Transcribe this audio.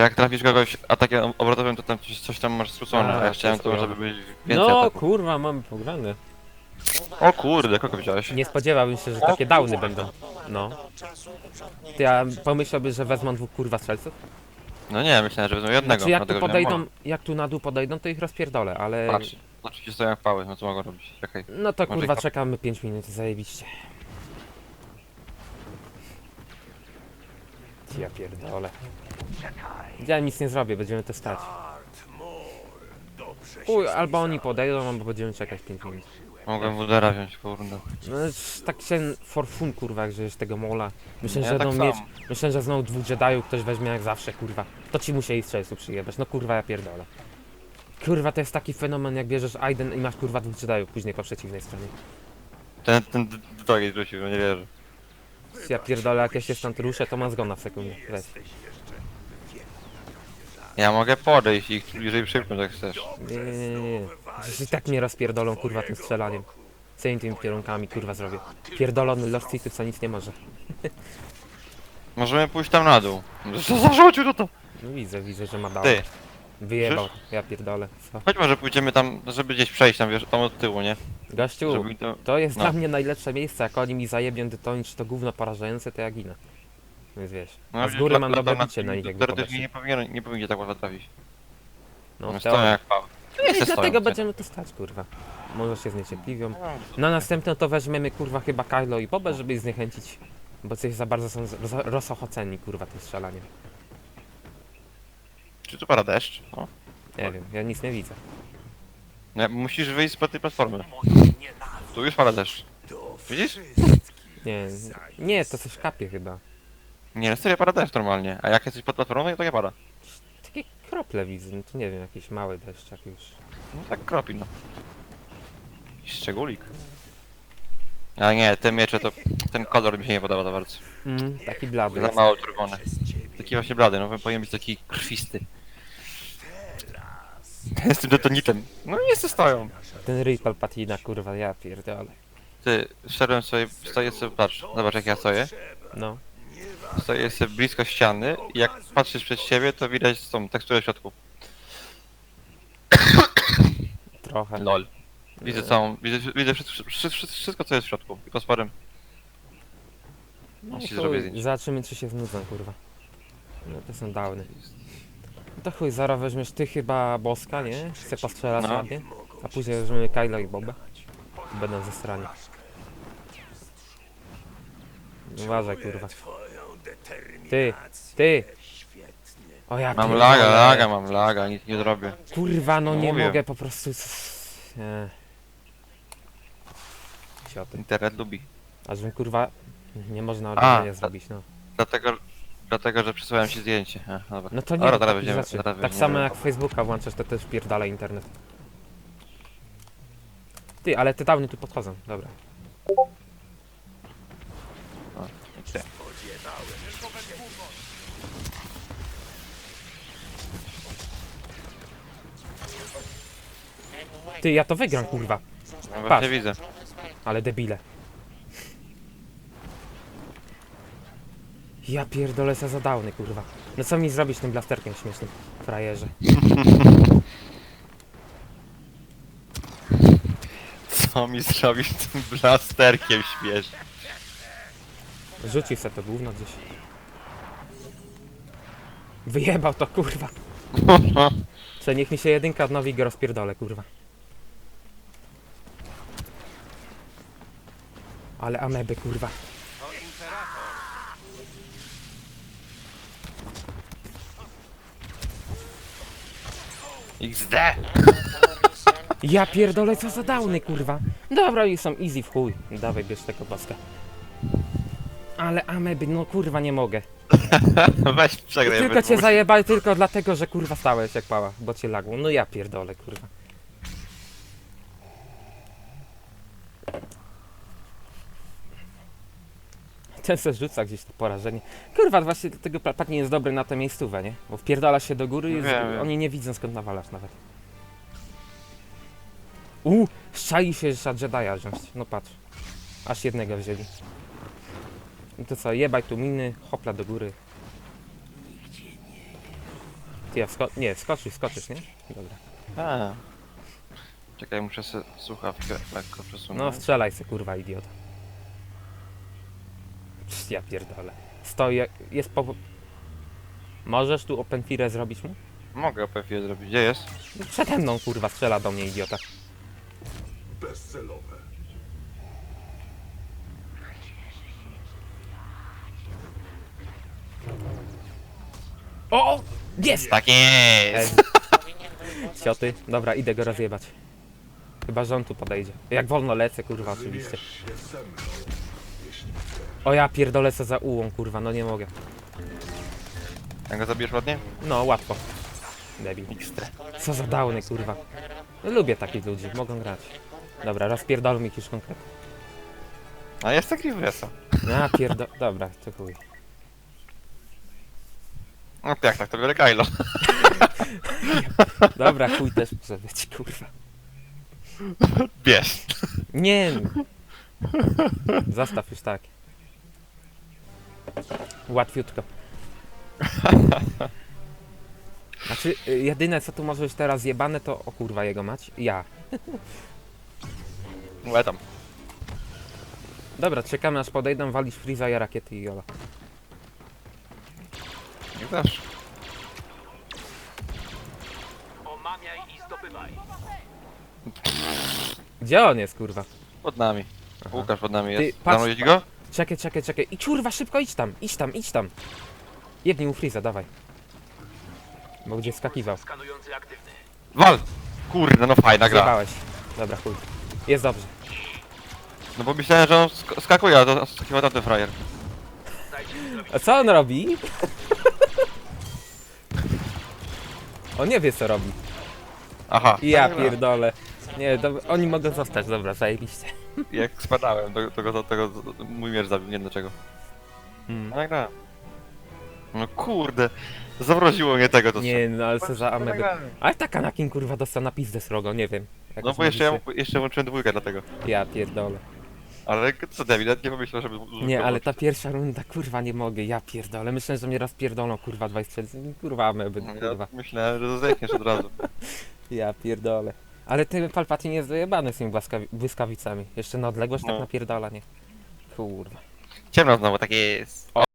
Jak trafisz kogoś atakiem obrotowym, to tam coś, coś tam masz skrócone, A, a ja chciałem to żeby być więcej No ataków. kurwa, mamy pograne. O kurde, kogo wziąłeś? Nie spodziewałbym się, że takie downy będą. No. Ty, a pomyślałbyś, że wezmą dwóch kurwa strzelców? No nie, myślałem, że wezmą jednego. Znaczy jak tu dlatego wziąłem podejdą, jak tu na dół podejdą, to ich rozpierdolę, ale... Patrz, oczywiście stoją jak pały, no co mogą robić? Czekaj. No to Może kurwa ich czekamy 5 minut, zajebiście. Ja pierdolę. Ja nic nie zrobię, będziemy to stać. Chuj, albo oni podejdą, albo będziemy czekać 5 minut. Mogłem Wudera wziąć, kurde. No jest tak się for fun kurwa, jak żeś tego mola. Myślę, Ja że tak będą mieć, samo. myślę, że znowu dwóch Jediów ktoś weźmie jak zawsze, kurwa. To ci musieli strzelców przyjebać, no kurwa ja pierdolę. Kurwa to jest taki fenomen jak bierzesz Aiden i masz kurwa dwóch Jediów później po przeciwnej stronie. Ten, ten d- drogi wrócił, no nie wierzę. Ja pierdolę jak ja się stąd ruszę, to ma zgona w sekundę. Weź. Ja mogę podejść i jeżeli przypnąć jak chcesz. Nie, nie, nie, nie. Przecież i tak mnie rozpierdolą kurwa tym strzelaniem. Co im tymi kierunkami kurwa zrobię? Pierdolony Lost City co nic nie może. Możemy pójść tam na dół. Co zarzucił to to? No widzę, widzę, że ma dał. Ty, Wyjebał, ja pierdolę. Co? chodź może pójdziemy tam, żeby gdzieś przejść tam, wiesz, tam od tyłu, nie? Gościu, Żeby mi to... To jest No. dla mnie najlepsze miejsce, jak oni mi zajebią detonić czy to gówno porażające, to ja ginę. Więc wiesz. No, A z góry mam dobre bicie na nich jakby Teoretycznie podeszli. nie powinien, nie powinien tak łatwo trafić. No, No, stoją teorii. jak pały. No i dlatego będziemy tu stać, kurwa. Może się zniecierpliwią. Na następne to weźmiemy, kurwa, chyba Kylo i Bobę, żeby ich zniechęcić. Bo coś za bardzo są roz- rozochoceni, kurwa, tym strzelaniem. Czy tu pada deszcz? O. Nie wiem, ja nic nie widzę. Nie, musisz wyjść z tej platformy. Tu już pada deszcz. Widzisz? Nie, nie, to coś kapie chyba. Nie, serio pada deszcz normalnie. A jak jesteś pod platformą, to nie pada. Takie krople widzę, no to nie wiem, jakiś mały deszczak już. No tak kropi, no. Szczególik. A nie, te miecze to... Ten kolor mi się nie podoba za bardzo. Mm, taki blady. Za mało czerwony. Taki właśnie blady, no powinien być taki krwisty. Z tym detonitem. No i jeszcze stoją. Ten ryj Palpatina, kurwa, ja pierdolę. Ty, szedłem sobie, stoję sobie, patrz, zobacz jak ja stoję. No. Stoję sobie blisko ściany i jak patrzysz przed siebie, to widać tą teksturę w środku. Trochę. LOL. Widzę całą, widzę, widzę wszystko, wszystko, wszystko co jest w środku. Tylko sporym. No ci chuj, zrobię zdjęcie. Zobaczymy czy się znudzą, kurwa. No to są downy. No to chuj, zaraz weźmiesz ty chyba Boska, nie? Chcę postrzelać No. ładnie. A później weźmiemy Kyla i Boba. Będą ze strony. Uważaj, kurwa. Ty, ty! O ja Mam pierdolę. laga, laga, mam laga, nic nie zrobię. Kurwa, no nie mówię. mogę po prostu... Nie. Cioty. Internet lubi. Aż bym kurwa... Nie można A, oddzielenia ta- zrobić, no. Dlatego, dlatego że przysłałem ci zdjęcie. E, dobra. No to nie Dobra, teraz takich będziemy, rzeczy. teraz Tak będziemy- samo jak Facebooka włączasz, to też pierdala internet. Ty, ale te downy tu podchodzą, dobra. Ty. Ty, ja to wygram, kurwa. No właśnie Patrz. widzę. Ale debile. Ja pierdolę se za downy, kurwa. No co mi zrobić tym blasterkiem śmiesznym, frajerze? Co mi zrobisz tym blasterkiem śmiesz? Rzucił se to gówno gdzieś. Wyjebał to, kurwa. Czy niech mi się jedynka odnowi i go rozpierdolę, kurwa. Ale ameby, kurwa. XD! Ja pierdolę, co za downy, kurwa. Dobra, i są easy w chuj. Dawaj, bierz tego paska. Ale ameby, no kurwa, nie mogę. Weź przegraj. Tylko cię zajebali tylko dlatego, że kurwa stałeś jak pała, bo cię lagło. No ja pierdolę, kurwa. Se rzuca gdzieś to porażenie. Kurwa, właśnie dlatego tak nie jest dobry na tę miejscówę, nie? Bo wpierdala się do góry i z... wiem. oni nie widzą skąd nawalasz nawet. U, szczai się, że trzeba Jedi'a wziąć. No patrz. Aż jednego wzięli. No to co, jebaj tu miny, hopla do góry. Ty, ja wsko... Nie, skoczysz, skoczysz, nie? Dobra. A. Czekaj, muszę sobie słuchawkę lekko przesunąć. No strzelaj se, kurwa, idiota. Ja pierdolę. Stoi, jak- jest po... Możesz tu open fire zrobić mu? Mogę OPF zrobić. Gdzie jest? Przede mną, kurwa, strzela do mnie, idiota. Bezcelowe. O! Jest! Tak jest! Cioty. Dobra, idę go rozjebać. Chyba, że on tu podejdzie. Jak wolno lecę, kurwa, oczywiście. Się ze mną. O ja pierdolę za ułą, kurwa, no nie mogę. Jak go zabijesz ładnie? No, łatwo. Debil. Co za downy, kurwa. No, lubię takich ludzi, mogą grać. Dobra, rozpierdolą mi jakiś konkret. A jest taki wyjazd. Ja pierdol... Dobra, to chuj. No jak tak, to biorę Kylo. Dobra, chuj też może być, kurwa. Bierz. Nie! Zastaw już tak. Łatwiutko. Znaczy, y, jedyne co tu może być teraz jebane to... O kurwa, jego mać. Ja. Łe tam. Dobra, czekamy aż podejdą, walisz Freeza, ja rakiety i jola. Nie też. Omamiaj i zdobywaj. Gdzie on jest, kurwa? Pod nami. Łukasz pod nami Ty, jest. patrz- Zamrozić go? Czekaj, czekaj, czekaj. I kurwa, szybko idź tam, idź tam, idź tam. Jebnij mu Freeza, dawaj. Bo będzie skakiwał. Skanujący aktywny. Wal! Kurde, no fajna gra. Zjebałeś. Dobra, chuj. Jest dobrze. No bo myślałem, że on sk skakuje, a to chyba tamten frajer. Dajcie mi zrobić. A co on robi? On nie wie co robi. Aha. Ja fajna gra. pierdolę. Nie, oni mogą zostać, dobra, zajebiście. Jak spadałem, do tego, mój miecz zabił, nie wiem dlaczego. Hmm. Fajna gra. No kurde, zawroziło mnie tego to Nie, no ale co za gra. Ale tak Anakin kurwa dostał na pizdę srogo, nie wiem. Jak No to bo jeszcze ja mówicie. jeszcze włączyłem dwójkę dlatego. Ja pierdolę. Ale co David, nawet nie pomyślał, żeby... Nie, ale ta pierwsza runda, kurwa, nie mogę, ja pierdolę. Myślę, że mnie rozpierdolą, kurwa, dwa strzelcy. Kurwa, ameby, No, kurwa. Ja myślałem, że zdechniesz od razu. Ja pierdolę. Ale ty Palpatine jest dojebany z tymi błyskawi błyskawicami. Jeszcze na odległość tak No. napierdala, nie? Kurwa. Ciemno znowu, takie jest.